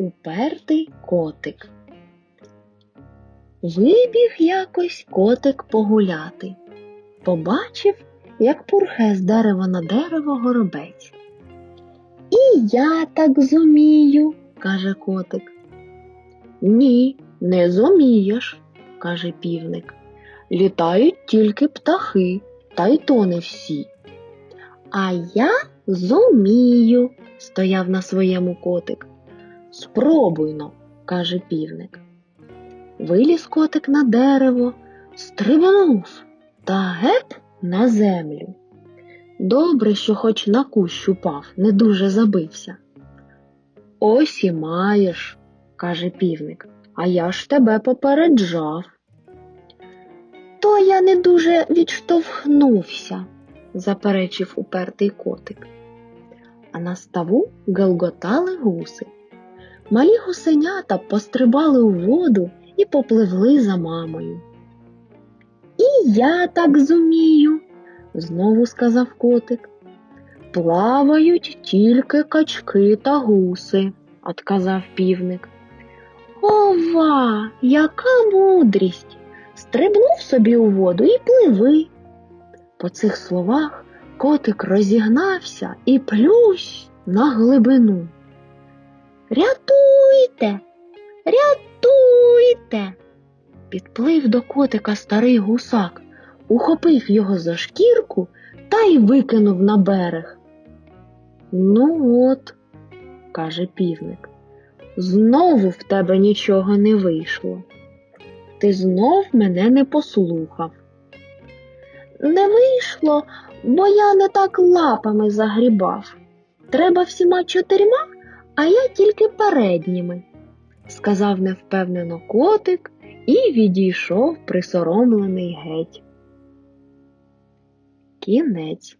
Упертий котик. Вибіг якось котик погуляти. Побачив, як пурхе з дерева на дерево горобець. І я так зумію, каже котик. Ні, не зумієш, каже півник. Літають тільки птахи, та й то не всі. А я зумію, стояв на своєму котик. Спробуйно, каже півник. Виліз котик на дерево, стрибнув та геп на землю. Добре, що хоч на кущ упав, не дуже забився. Ось і маєш, каже півник, а я ж тебе попереджав. То я не дуже відштовхнувся, заперечив упертий котик. А на ставу галготали гуси. Малі гусенята пострибали у воду і попливли за мамою. І я так зумію, знову сказав котик. Плавають тільки качки та гуси, отказав півник. Ова, яка мудрість! Стрибнув собі у воду і пливи. По цих словах котик розігнався і плюсь на глибину. Рятуйте, рятуйте. Підплив до котика старий гусак, ухопив його за шкірку та й викинув на берег. Ну от, каже півник, знову в тебе нічого не вийшло. Ти знов мене не послухав. Не вийшло, бо я не так лапами загрібав. Треба всіма чотирма, а я тільки передніми, сказав невпевнено котик і відійшов присоромлений геть. Кінець.